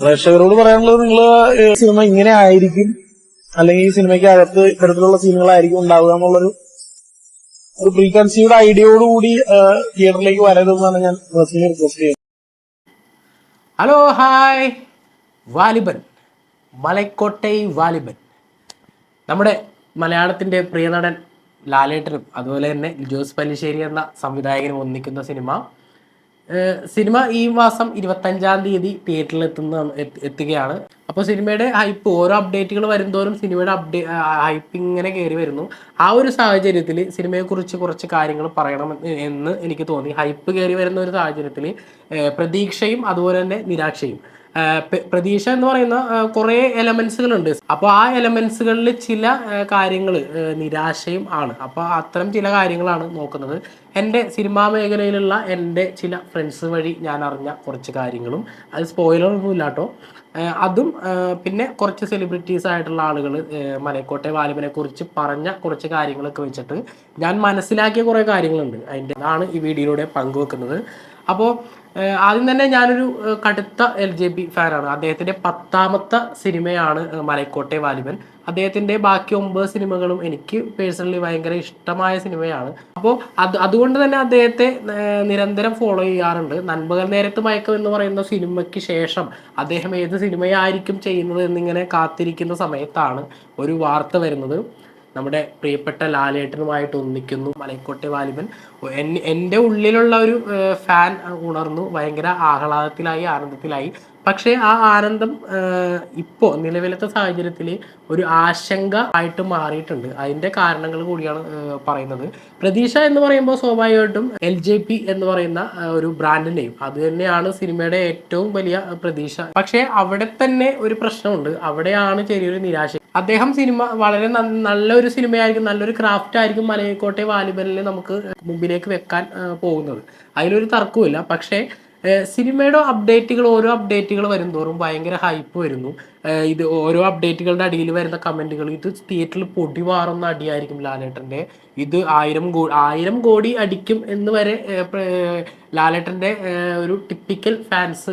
പ്രേക്ഷകരോട് പറയാനുള്ളത് നിങ്ങൾ സിനിമ ഇങ്ങനെ ആയിരിക്കും. അല്ലെങ്കിൽ ഈ സിനിമയ്ക്ക് അകത്ത് ഇത്തരത്തിലുള്ള സീനുകളായിരിക്കും ഉണ്ടാവുക എന്നുള്ളൊരു ഒരു പ്രീ കൺസീവ്ഡ് ഐഡിയയോടുകൂടി തിയേറ്ററിലേക്ക് വരരുതെന്നാണ് ഞാൻ പേഴ്സണലി റിക്വസ്റ്റ് ചെയ്യുന്നത്. Hello hi. വാലിബൻ. മലക്കോട്ടൈ വാലിബൻ. നമ്മുടെ മലയാളത്തിന്റെ പ്രിയനടൻ ലാലേട്ടനും അതുപോലെ തന്നെ ജോസ് പല്ലിശ്ശേരി എന്ന സംവിധായകനും ഒന്നിക്കുന്ന സിനിമ സിനിമ ഈ മാസം ഇരുപത്തഞ്ചാം തീയതി തിയേറ്ററിൽ എത്തുന്ന എത്തുകയാണ്. അപ്പോൾ സിനിമയുടെ ഹൈപ്പ് ഓരോ അപ്ഡേറ്റുകൾ വരുന്തോറും സിനിമയുടെ അപ്ഡേ ഹൈപ്പ് ഇങ്ങനെ കയറി വരുന്നു. ആ ഒരു സാഹചര്യത്തിൽ സിനിമയെക്കുറിച്ച് കുറച്ച് കാര്യങ്ങൾ പറയണം എന്ന് എനിക്ക് തോന്നി. ഹൈപ്പ് കയറി വരുന്ന ഒരു സാഹചര്യത്തിൽ പ്രതീക്ഷയും അതുപോലെ തന്നെ നിരാശയും. പ്രതീക്ഷ എന്ന് പറയുന്ന കുറെ എലമെന്റ്സുകളുണ്ട് അപ്പോൾ ആ എലമെന്റ്സുകളിൽ ചില കാര്യങ്ങൾ നിരാശയും ആണ്. അപ്പോൾ അത്തരം ചില കാര്യങ്ങളാണ് നോക്കുന്നത്. എന്റെ സിനിമാ മേഖലയിലുള്ള എന്റെ ചില ഫ്രണ്ട്സ് വഴി ഞാൻ അറിഞ്ഞ കുറച്ച് കാര്യങ്ങളും. അത് സ്പോയിലർ ഒന്നും ഇല്ലാട്ടോ അതും പിന്നെ കുറച്ച് സെലിബ്രിറ്റീസ് ആയിട്ടുള്ള ആളുകൾ മലക്കോട്ടെ വാലിബനെ കുറിച്ച് പറഞ്ഞ കുറച്ച് കാര്യങ്ങളൊക്കെ വെച്ചിട്ട് ഞാൻ മനസ്സിലാക്കിയ കുറേ കാര്യങ്ങളുണ്ട്. അതിന്റെ ആണ് ഈ വീഡിയോയിലൂടെ പങ്കുവെക്കുന്നത്. അപ്പോൾ ആദ്യം തന്നെ ഞാനൊരു കടുത്ത എൽ ജെ പി ഫാനാണ് അദ്ദേഹത്തിന്റെ പത്താമത്തെ സിനിമയാണ് മലക്കോട്ടെ വാലിബൻ. അദ്ദേഹത്തിന്റെ ബാക്കി ഒമ്പത് സിനിമകളും എനിക്ക് പേഴ്സണലി ഭയങ്കര ഇഷ്ടമായ സിനിമയാണ്. അപ്പോൾ അത് അതുകൊണ്ട് തന്നെ അദ്ദേഹത്തെ നിരന്തരം ഫോളോ ചെയ്യാറുണ്ട്. നൻപകൽ നേരത്ത് മയക്കം എന്ന് പറയുന്ന സിനിമയ്ക്ക് ശേഷം അദ്ദേഹം ഏത് സിനിമയായിരിക്കും ചെയ്യുന്നത് എന്നിങ്ങനെ കാത്തിരിക്കുന്ന സമയത്താണ് ഒരു വാർത്ത വരുന്നത്. നമ്മുടെ പ്രിയപ്പെട്ട ലാലേട്ടനുമായിട്ട് ഒന്നിക്കുന്നു. മലക്കോട്ടെ വാലിബൻ. എന്റെ ഉള്ളിലുള്ള ഒരു ഫാൻ ഉണർന്നു. ഭയങ്കര ആഹ്ലാദത്തിലായി ആനന്ദത്തിലായി. പക്ഷേ ആ ആനന്ദം ഇപ്പോൾ നിലവിലത്തെ സാഹചര്യത്തിൽ ഒരു ആശങ്ക ആയിട്ട് മാറിയിട്ടുണ്ട്. അതിന്റെ കാരണങ്ങൾ കൂടിയാണ് പറയുന്നത്. പ്രതീക്ഷ എന്ന് പറയുമ്പോൾ സ്വാഭാവികമായിട്ടും എൽ ജെ പി എന്ന് പറയുന്ന ഒരു ബ്രാൻഡ് നെയിം അത് തന്നെയാണ് സിനിമയുടെ ഏറ്റവും വലിയ പ്രതീക്ഷ. പക്ഷേ അവിടെ തന്നെ ഒരു പ്രശ്നമുണ്ട്. അവിടെയാണ് ചെറിയൊരു നിരാശ. അദ്ദേഹം സിനിമ വളരെ നല്ലൊരു സിനിമയായിരിക്കും നല്ലൊരു ക്രാഫ്റ്റ് ആയിരിക്കും മലയക്കോട്ടെ വാലിബനിൽ നമുക്ക് മുമ്പിലേക്ക് വെക്കാൻ പോകുന്നത്. അതിലൊരു തർക്കവുമില്ല. പക്ഷേ സിനിമയുടെ അപ്ഡേറ്റുകൾ ഓരോ അപ്ഡേറ്റുകൾ വരുന്നതോറും ഭയങ്കര ഹൈപ്പ് വരുന്നു. ഇത് ഓരോ അപ്ഡേറ്റുകളുടെ അടിയിൽ വരുന്ന കമന്റുകൾ ഇത് തിയേറ്ററിൽ പൊടി മാറുന്ന അടിയായിരിക്കും ലാലേട്ടന്റെ. ഇത് ആയിരം കോ ആയിരം കോടി അടിക്കും എന്ന് വരെ ലാലേട്ടന്റെ ഒരു ടിപ്പിക്കൽ ഫാൻസ്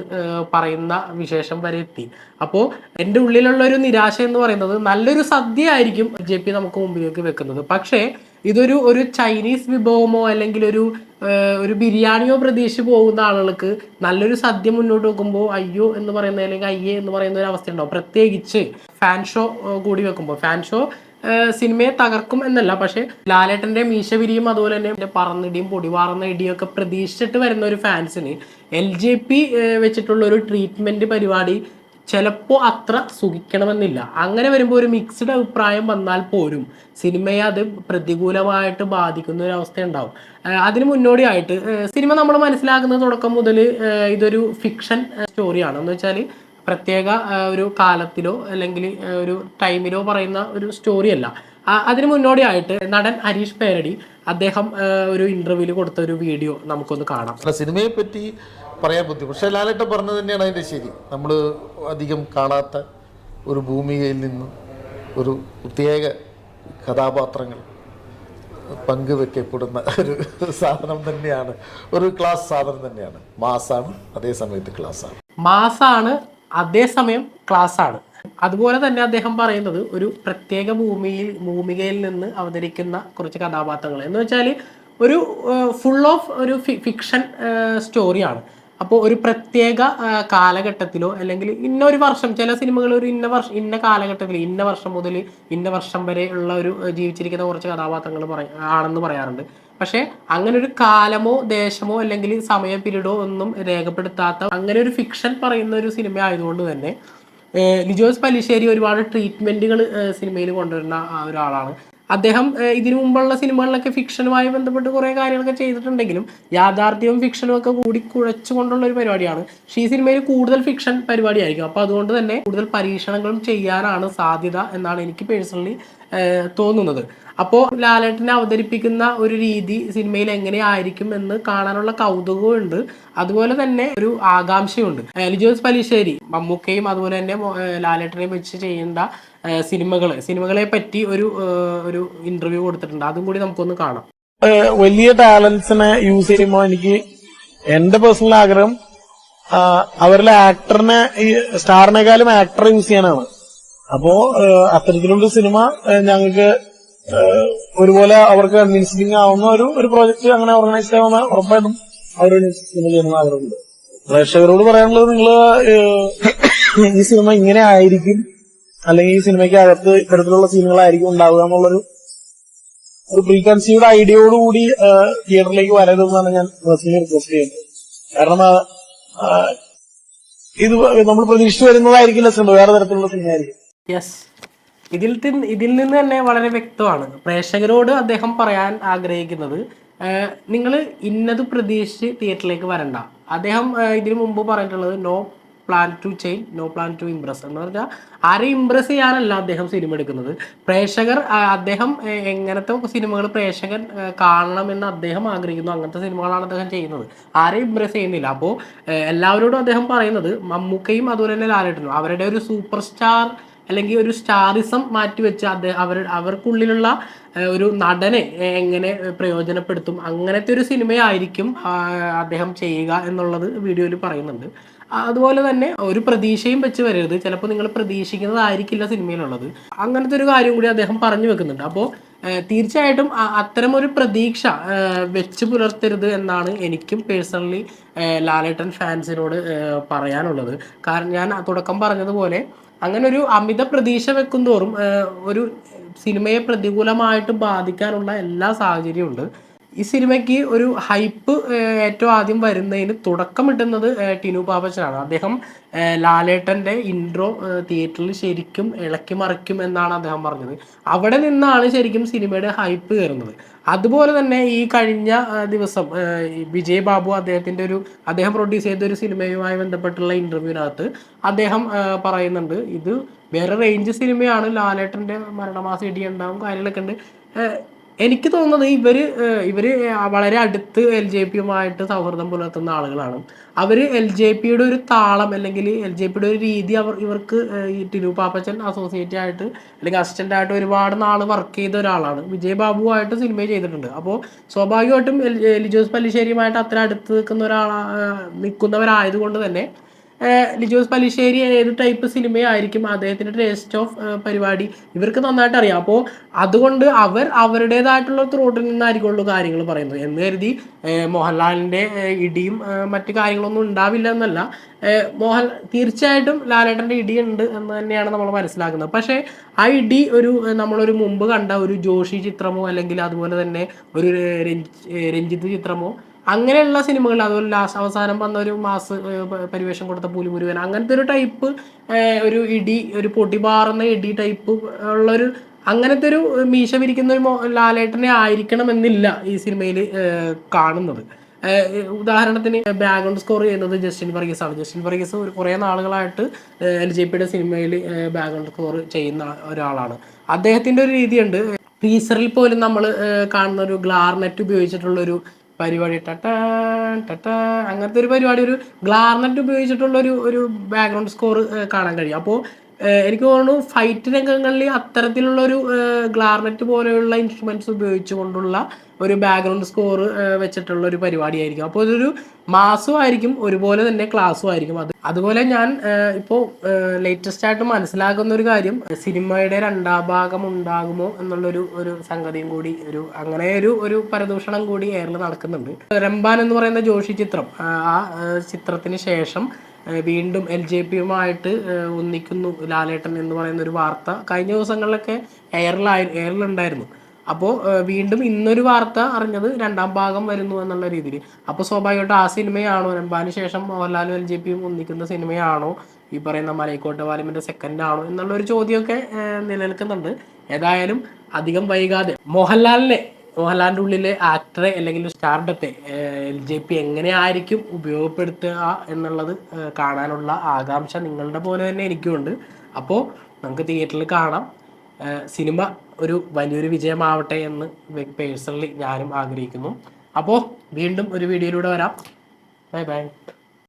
പറയുന്ന വിശേഷം വരെ എത്തി. അപ്പോൾ എന്റെ ഉള്ളിലുള്ള ഒരു നിരാശ എന്ന് പറയുന്നത് നല്ലൊരു സദ്യ ആയിരിക്കും ജെ പി നമുക്ക് മുമ്പിലേക്ക് വെക്കുന്നത്. പക്ഷേ ഇതൊരു ഒരു ചൈനീസ് വിഭവമോ അല്ലെങ്കിൽ ഒരു ഒരു ബിരിയാണിയോ പ്രതീക്ഷിച്ച് പോകുന്ന ആളുകൾക്ക് നല്ലൊരു സദ്യ മുന്നോട്ട് വെക്കുമ്പോൾ അയ്യോ എന്ന് പറയുന്ന അല്ലെങ്കിൽ അയ്യേ എന്ന് പറയുന്ന ഒരു അവസ്ഥ ഉണ്ടാവും. പ്രത്യേകിച്ച് ഫാൻ ഷോ കൂടി വെക്കുമ്പോൾ ഫാൻ ഷോ സിനിമയെ തകർക്കും എന്നല്ല. പക്ഷെ ലാലേട്ടന്റെ മീശ വിരിയും അതുപോലെ തന്നെ പറന്നിടിയും പൊടിവാറുന്ന ഇടിയൊക്കെ പ്രതീക്ഷിച്ചിട്ട് വരുന്ന ഒരു ഫാൻസിന് എൽ ജെ പി വെച്ചിട്ടുള്ള ഒരു ട്രീറ്റ്മെന്റ് പരിപാടി ചിലപ്പോൾ അത്ര സുഖിക്കണമെന്നില്ല. അങ്ങനെ വരുമ്പോൾ ഒരു മിക്സ്ഡ് അഭിപ്രായം വന്നാൽ പോലും സിനിമയെ അത് പ്രതികൂലമായിട്ട് ബാധിക്കുന്ന ഒരു അവസ്ഥ ഉണ്ടാവും അതിന് മുന്നോടിയായിട്ട് സിനിമ നമ്മൾ മനസ്സിലാക്കുന്ന തുടക്കം മുതൽ ഇതൊരു ഫിക്ഷൻ സ്റ്റോറിയാണ് എന്ന് വെച്ചാൽ പ്രത്യേക ഒരു കാലത്തിലോ അല്ലെങ്കിൽ ഒരു ടൈമിലോ പറയുന്ന ഒരു സ്റ്റോറിയല്ല അതിന് മുന്നോടിയായിട്ട് നടൻ ഹരീഷ് പേരടി അദ്ദേഹം ഒരു ഇന്റർവ്യൂവിൽ കൊടുത്ത ഒരു വീഡിയോ നമുക്കൊന്ന് കാണാം. സിനിമയെ പറ്റി പറയാൻ ബുദ്ധി പക്ഷേ ലാലേട്ടൻ പറഞ്ഞത് തന്നെയാണ് അതിന്റെ ശരി. നമ്മൾ അധികം കാണാത്ത ഒരു ഭൂമികയിൽ നിന്ന് ഒരു പ്രത്യേക കഥാപാത്രങ്ങൾ പങ്കുവെക്കപ്പെടുന്ന ഒരു സാധനം തന്നെയാണ്. ഒരു ക്ലാസ് സാധനം തന്നെയാണ്. മാസാണ് അതേ സമയത്ത് ക്ലാസ്സാണ്. മാസാണ് അതേസമയം ക്ലാസ് ആണ് അതുപോലെ തന്നെ അദ്ദേഹം പറയുന്നത് ഒരു പ്രത്യേക ഭൂമിയിൽ ഭൂമികയിൽ നിന്ന് അവതരിക്കുന്ന കുറച്ച് കഥാപാത്രങ്ങൾ. എന്ന് വെച്ചാൽ ഒരു ഫുൾ ഓഫ് ഒരു ഫിക്ഷൻ സ്റ്റോറിയാണ് അപ്പോൾ ഒരു പ്രത്യേക കാലഘട്ടത്തിലോ അല്ലെങ്കിൽ ഇന്ന ഒരു വർഷം ചില സിനിമകൾ ഒരു ഇന്ന വർഷം ഇന്ന കാലഘട്ടത്തിൽ ഇന്ന വർഷം മുതൽ ഇന്ന വർഷം വരെ ഉള്ള ഒരു ജീവിച്ചിരിക്കുന്ന കുറച്ച് കഥാപാത്രങ്ങൾ പറയ ആണെന്ന് പറയാറുണ്ട്. പക്ഷേ അങ്ങനെ ഒരു കാലമോ ദേശമോ അല്ലെങ്കിൽ സമയ പിരീഡോ ഒന്നും രേഖപ്പെടുത്താത്ത അങ്ങനെ ഒരു ഫിക്ഷൻ പറയുന്ന ഒരു സിനിമ ആയതുകൊണ്ട് തന്നെ ലിജോസ് പല്ലിശ്ശേരി ഒരുപാട് ട്രീറ്റ്മെന്റുകൾ സിനിമയിൽ കൊണ്ടുവരുന്ന ഒരാളാണ്. അദ്ദേഹം ഇതിനു മുമ്പുള്ള സിനിമകളിലൊക്കെ ഫിക്ഷനുമായി ബന്ധപ്പെട്ട് കുറേ കാര്യങ്ങളൊക്കെ ചെയ്തിട്ടുണ്ടെങ്കിലും യാഥാർത്ഥ്യവും ഫിക്ഷനും ഒക്കെ കൂടി കുഴച്ചുകൊണ്ടുള്ള ഒരു പരിപാടിയാണ്. പക്ഷേ ഈ സിനിമയിൽ കൂടുതൽ ഫിക്ഷൻ പരിപാടിയായിരിക്കും. അപ്പോൾ അതുകൊണ്ട് തന്നെ കൂടുതൽ പരീക്ഷണങ്ങളും ചെയ്യാനാണ് സാധ്യത എന്നാണ് എനിക്ക് പേഴ്സണലി തോന്നുന്നത്. അപ്പോൾ ലാലേട്ടനെ അവതരിപ്പിക്കുന്ന ഒരു രീതി സിനിമയിൽ എങ്ങനെയായിരിക്കും എന്ന് കാണാനുള്ള കൗതുകവും ഉണ്ട് അതുപോലെ തന്നെ ഒരു ആകാംക്ഷയുണ്ട്. എലിജോസ് ലിജോസ് പലിശ്ശേരി മമ്മൂക്കയും അതുപോലെ തന്നെ ലാലേട്ടനെയും വെച്ച് ചെയ്യേണ്ട സിനിമകൾ സിനിമകളെ പറ്റി ഒരു ഒരു ഇന്റർവ്യൂ കൊടുത്തിട്ടുണ്ട്. അതും കൂടി നമുക്കൊന്ന് കാണാം. വലിയ ടാലൻസിനെ യൂസ് ചെയ്യുമ്പോൾ എനിക്ക് എന്റെ പേഴ്സണൽ ആഗ്രഹം അവരിലെ ആക്ടറിനെ ഈ സ്റ്റാറിനെക്കാളും ആക്ടറെ യൂസ് ചെയ്യാനാണ്. അപ്പോ അത്തരത്തിലുള്ള സിനിമ ഞങ്ങൾക്ക് ഒരുപോലെ അവർക്ക് അഡ്മിനിസ്ട്രേറ്റിംഗ് ആവുന്ന ഒരു ഒരു പ്രോജക്റ്റ് അങ്ങനെ ഓർഗനൈസ് ചെയ്യാവുന്ന ഉറപ്പായിട്ടും അവർ സിനിമ ചെയ്യണമെന്ന് ആഗ്രഹമുണ്ട് പ്രേക്ഷകരോട് പറയാനുള്ളത് നിങ്ങൾ ഈ സിനിമ ഇങ്ങനെ ആയിരിക്കും അല്ലെങ്കിൽ ഈ സിനിമയ്ക്ക് അകത്ത് ഇത്തരത്തിലുള്ള സീനുകളായിരിക്കും ഉണ്ടാവുക എന്നുള്ളൊരു ഒരു പ്രീ കൺസീവ്ഡ് ഐഡിയയോടുകൂടി തിയേറ്ററിലേക്ക് വരരുതെന്നാണ് ഞാൻ പേഴ്സണലി റിക്വസ്റ്റ് ചെയ്യുന്നത്. കാരണം ഇത് നമ്മൾ പ്രതീക്ഷിച്ചു വരുന്നതായിരിക്കില്ല സിനിമ വേറെ തരത്തിലുള്ള സിനിമയായിരിക്കും. യെസ് ഇതിൽ ഇതിൽ നിന്ന് തന്നെ വളരെ വ്യക്തമാണ്. പ്രേക്ഷകരോട് അദ്ദേഹം പറയാൻ ആഗ്രഹിക്കുന്നത് നിങ്ങൾ ഇന്നത് പ്രതീക്ഷിച്ച് തിയേറ്ററിലേക്ക് വരണ്ട. അദ്ദേഹം ഇതിനു മുമ്പ് പറഞ്ഞിട്ടുള്ളത് no plan to change no plan to impress എന്ന് പറഞ്ഞാൽ ആരെയും ഇംപ്രസ് ചെയ്യാനല്ല അദ്ദേഹം സിനിമ എടുക്കുന്നത്. പ്രേക്ഷകർ അദ്ദേഹം എങ്ങനത്തെ സിനിമകൾ പ്രേക്ഷകൻ കാണണം കാണണമെന്ന് അദ്ദേഹം ആഗ്രഹിക്കുന്നു. അങ്ങനത്തെ സിനിമകളാണ് അദ്ദേഹം ചെയ്യുന്നത്. ആരെയും ഇംപ്രസ് ചെയ്യുന്നില്ല. അപ്പോൾ എല്ലാവരോടും അദ്ദേഹം പറയുന്നത് മമ്മൂക്കയും അതുപോലെ തന്നെ ലാലേട്ടനും. അവരുടെ ഒരു സൂപ്പർ സ്റ്റാർ അല്ലെങ്കിൽ ഒരു സ്റ്റാറിസം മാറ്റിവെച്ച് അദ്ദേഹം അവർ അവർക്കുള്ളിലുള്ള ഒരു നടനെ എങ്ങനെ പ്രയോജനപ്പെടുത്തും അങ്ങനത്തെ ഒരു സിനിമയായിരിക്കും അദ്ദേഹം ചെയ്യുക എന്നുള്ളത് വീഡിയോയിൽ പറയുന്നുണ്ട്. അതുപോലെ തന്നെ ഒരു പ്രതീക്ഷയും വെച്ച് വരരുത്. ചിലപ്പോൾ നിങ്ങൾ പ്രതീക്ഷിക്കുന്നതായിരിക്കില്ല സിനിമയിലുള്ളത്. അങ്ങനത്തെ ഒരു കാര്യം കൂടി അദ്ദേഹം പറഞ്ഞു വെക്കുന്നുണ്ട്. അപ്പോൾ തീർച്ചയായിട്ടും അത്തരം ഒരു പ്രതീക്ഷ വെച്ച് പുലർത്തരുത് എന്നാണ് എനിക്കും പേഴ്സണലി ലാലേട്ടൻ ഫാൻസിനോട് പറയാനുള്ളത്. കാരണം ഞാൻ തുടക്കം പറഞ്ഞതുപോലെ അങ്ങനെ ഒരു അമിത പ്രതീക്ഷ വെക്കും തോറും ഒരു സിനിമയെ പ്രതികൂലമായിട്ട് ബാധിക്കാനുള്ള എല്ലാ സാഹചര്യവും ഉണ്ട് ഈ സിനിമയ്ക്ക് ഒരു ഹൈപ്പ് ഏറ്റവും ആദ്യം വരുന്നതിന് തുടക്കമിട്ടുന്നത് ടിനു പാപ്പച്ചനാണ് അദ്ദേഹം ലാലേട്ടന്റെ ഇൻട്രോ തിയേറ്ററിൽ ശരിക്കും ഇളക്കി മറിക്കും എന്നാണ് അദ്ദേഹം പറഞ്ഞത്. അവിടെ നിന്നാണ് ശരിക്കും സിനിമയുടെ ഹൈപ്പ് കയറുന്നത്. അതുപോലെ തന്നെ ഈ കഴിഞ്ഞ ദിവസം വിജയ് ബാബു അദ്ദേഹത്തിന്റെ ഒരു അദ്ദേഹം പ്രൊഡ്യൂസ് ചെയ്ത ഒരു സിനിമയുമായി ബന്ധപ്പെട്ടുള്ള ഇന്റർവ്യൂവിനകത്ത് അദ്ദേഹം പറയുന്നുണ്ട് ഇത് വേറെ റേഞ്ച് സിനിമയാണ്. ലാലേട്ടന്റെ മരണമാസം ഇടിയുണ്ടാവും കാര്യങ്ങളൊക്കെ ഉണ്ട്. എനിക്ക് തോന്നുന്നത് ഇവർ ഇവർ വളരെ അടുത്ത് എൽ ജെ പിയുമായിട്ട് സൗഹൃദം പുലർത്തുന്ന ആളുകളാണ്. അവർ എൽ ജെ പിയുടെ ഒരു താളം അല്ലെങ്കിൽ എൽ ജെ പിയുടെ ഒരു രീതി അവർ ഇവർക്ക് ഈ ടിനു പാപ്പച്ചൻ അസോസിയേറ്റ് ആയിട്ട് അല്ലെങ്കിൽ അസിസ്റ്റന്റ് ആയിട്ട് ഒരുപാട് നാൾ വർക്ക് ചെയ്ത ഒരാളാണ്. വിജയ് ബാബുവായിട്ട് സിനിമ ചെയ്തിട്ടുണ്ട്. അപ്പോൾ സ്വാഭാവികമായിട്ടും എൽ ലിജോസ് പല്ലിശ്ശേരിയുമായിട്ട് അത്ര അടുത്ത് നിൽക്കുന്ന ഏഹ്, നിൽക്കുന്നവരായതുകൊണ്ട് തന്നെ ലിജോസ് പലിശ്ശേരി ഏത് ടൈപ്പ് സിനിമയായിരിക്കും അദ്ദേഹത്തിന്റെ ടേസ്റ്റ് ഓഫ് പരിപാടി? ഇവർക്ക് നന്നായിട്ട് അറിയാം അപ്പോൾ അതുകൊണ്ട് അവർ അവരുടേതായിട്ടുള്ള ത്രോട്ടിൽ നിന്നായിരിക്കുള്ളൂ കാര്യങ്ങൾ പറയുന്നത്. എന്ന് കരുതി മോഹൻലാലിന്റെ ഇടിയും മറ്റ് കാര്യങ്ങളൊന്നും ഉണ്ടാവില്ല എന്നല്ല. മോഹൻ തീർച്ചയായിട്ടും ലാലേട്ടന്റെ ഇടി ഉണ്ട് എന്ന് തന്നെയാണ് നമ്മൾ മനസ്സിലാക്കുന്നത്. പക്ഷേ ആ ഇടി ഒരു നമ്മളൊരു മുമ്പ് കണ്ട ഒരു ജോഷി ചിത്രമോ അല്ലെങ്കിൽ അതുപോലെ തന്നെ ഒരു രഞ്ജി- രഞ്ജിത്ത് ചിത്രമോ അങ്ങനെയുള്ള സിനിമകൾ അതുപോലെ ലാസ്റ്റ് അവസാനം വന്ന ഒരു മാസ് പരിവേഷം കൊടുത്ത പുലിമുരുവൻ അങ്ങനത്തെ ഒരു ടൈപ്പ് ഒരു ഇടി ഒരു പൊടി പാറുന്ന ഇടി ടൈപ്പ് ഉള്ളൊരു അങ്ങനത്തെ ഒരു മീശ വിരിക്കുന്ന ഒരു ലാലേട്ടനെ ആയിരിക്കണം എന്നില്ല ഈ സിനിമയിൽ കാണുന്നത്. ഉദാഹരണത്തിന് ബാക്ക്ഗ്രൗണ്ട് സ്കോർ ചെയ്യുന്നത് ജസ്റ്റിൻ വർഗീസ് ആണ്. ജസ്റ്റിൻ വർഗീസ് ഒരു കുറേ നാളുകളായിട്ട് എൽ ജെ പിയുടെ സിനിമയിൽ ബാക്ക്ഗ്രൗണ്ട് സ്കോർ ചെയ്യുന്ന ഒരാളാണ്. അദ്ദേഹത്തിന്റെ ഒരു രീതിയുണ്ട്. ടീസറിൽ പോലും നമ്മൾ കാണുന്ന ഒരു ഗ്ലാർനെറ്റ് ഉപയോഗിച്ചിട്ടുള്ള ഒരു പരിപാടി ടട്ടാ അങ്ങനത്തെ ഒരു പരിപാടി ഒരു ഗ്ലാർനെറ്റ് ഉപയോഗിച്ചിട്ടുള്ള ഒരു ഒരു ബാക്ക്ഗ്രൗണ്ട് സ്കോർ കാണാൻ കഴിയും. അപ്പോൾ എനിക്ക് തോന്നുന്നു ഫൈറ്റ് രംഗങ്ങളിൽ അത്തരത്തിലുള്ള ഒരു ഗ്ലാർനെറ്റ് പോലെയുള്ള ഇൻസ്ട്രുമെന്റ്സ് ഉപയോഗിച്ചുകൊണ്ടുള്ള ഒരു ബാക്ക്ഗ്രൗണ്ട് സ്കോർ വെച്ചിട്ടുള്ള ഒരു പരിപാടിയായിരിക്കും. അപ്പോൾ ഇതൊരു മാസും ആയിരിക്കും ഒരുപോലെ തന്നെ ക്ലാസ്സും ആയിരിക്കും. അത് അതുപോലെ ഞാൻ ഇപ്പോൾ ലേറ്റസ്റ്റ് ആയിട്ട് മനസ്സിലാക്കുന്ന ഒരു കാര്യം സിനിമയുടെ രണ്ടാം ഭാഗം ഉണ്ടാകുമോ എന്നുള്ളൊരു ഒരു സംഗതിയും കൂടി ഒരു അങ്ങനെ ഒരു ഒരു പരദൂഷണം കൂടി ഏറിൽ നടക്കുന്നുണ്ട്. രംബാൻ എന്ന് പറയുന്ന ജോഷി ചിത്രം ആ, ചിത്രത്തിന് ശേഷം വീണ്ടും എൽ ജെ പിയുമായിട്ട് ഒന്നിക്കുന്നു. ലാലേട്ടൻ എന്ന് പറയുന്ന ഒരു വാർത്ത കഴിഞ്ഞ ദിവസങ്ങളിലൊക്കെ എയറിലായി എയറിലുണ്ടായിരുന്നു. അപ്പോൾ വീണ്ടും ഇന്നൊരു വാർത്ത അറിഞ്ഞത് രണ്ടാം ഭാഗം വരുന്നു എന്നുള്ള രീതിയിൽ. അപ്പോൾ സ്വാഭാവികമായിട്ടും ആ സിനിമയാണോ? രംബാന് ശേഷം മോഹൻലാലും എൽ ജെ പിയും ഒന്നിക്കുന്ന സിനിമയാണോ? ഈ പറയുന്ന മലൈക്കോട്ട വാലിമിന്റെ സെക്കൻഡ് ആണോ എന്നുള്ളൊരു ചോദ്യമൊക്കെ നിലനിൽക്കുന്നുണ്ട്. ഏതായാലും അധികം വൈകാതെ. മോഹൻലാലിനെ മോഹൻലാലിന്റെ ഉള്ളിലെ ആക്ടറെ അല്ലെങ്കിൽ സ്റ്റാർഡത്തെ എൽ ജെ പി എങ്ങനെയായിരിക്കും ഉപയോഗപ്പെടുത്തുക എന്നുള്ളത് കാണാനുള്ള ആകാംക്ഷ നിങ്ങളുടെ പോലെ തന്നെ എനിക്കുമുണ്ട് അപ്പോൾ നമുക്ക് തിയേറ്ററിൽ കാണാം. സിനിമ ഒരു വലിയൊരു വിജയമാവട്ടെ എന്ന് പേഴ്സണലി ഞാനും ആഗ്രഹിക്കുന്നു. അപ്പോൾ വീണ്ടും ഒരു വീഡിയോയിലൂടെ വരാം. Bye bye